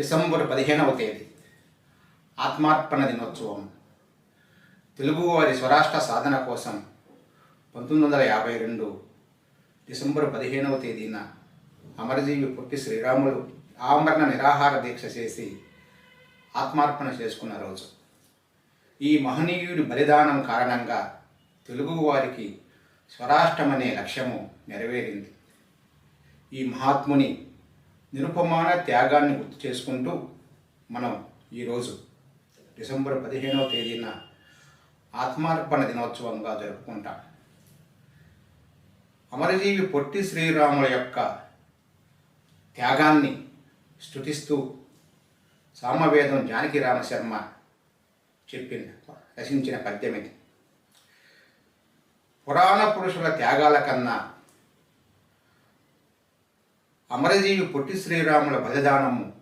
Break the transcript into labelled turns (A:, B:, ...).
A: December పదిహేనవ తేదీ. ఆత్మార్పణ దినోత్సవం. తెలుగువారి స్వరాష్ట్ర సాధన కోసం పంతొమ్మిది వందల యాభై రెండు డిసెంబర్ పదిహేనవ తేదీన అమరజీవి పుట్టి శ్రీరాములు ఆమరణ నిరాహార దీక్ష చేసి ఆత్మార్పణ చేసుకున్న రోజు. ఈ మహనీయుడి బలిదానం కారణంగా తెలుగువారికి స్వరాష్ట్రం అనే లక్ష్యము నెరవేరింది. ఈ మహాత్ముని నిరుపమాన త్యాగాన్ని గుర్తు చేసుకుంటూ మనం ఈరోజు డిసెంబర్ పదిహేనవ తేదీన ఆత్మార్పణ దినోత్సవంగా జరుపుకుంటాం. అమరజీవి పొట్టి శ్రీరాముల యొక్క త్యాగాన్ని స్థుతిస్తూ సామవేదం జానకి రామశర్మ చెప్పిన రచించిన పద్యం ఇది పురాణ పురుషుల త్యాగాల కన్నా అమరజీవి పొట్టి శ్రీరాముల బలిదానము.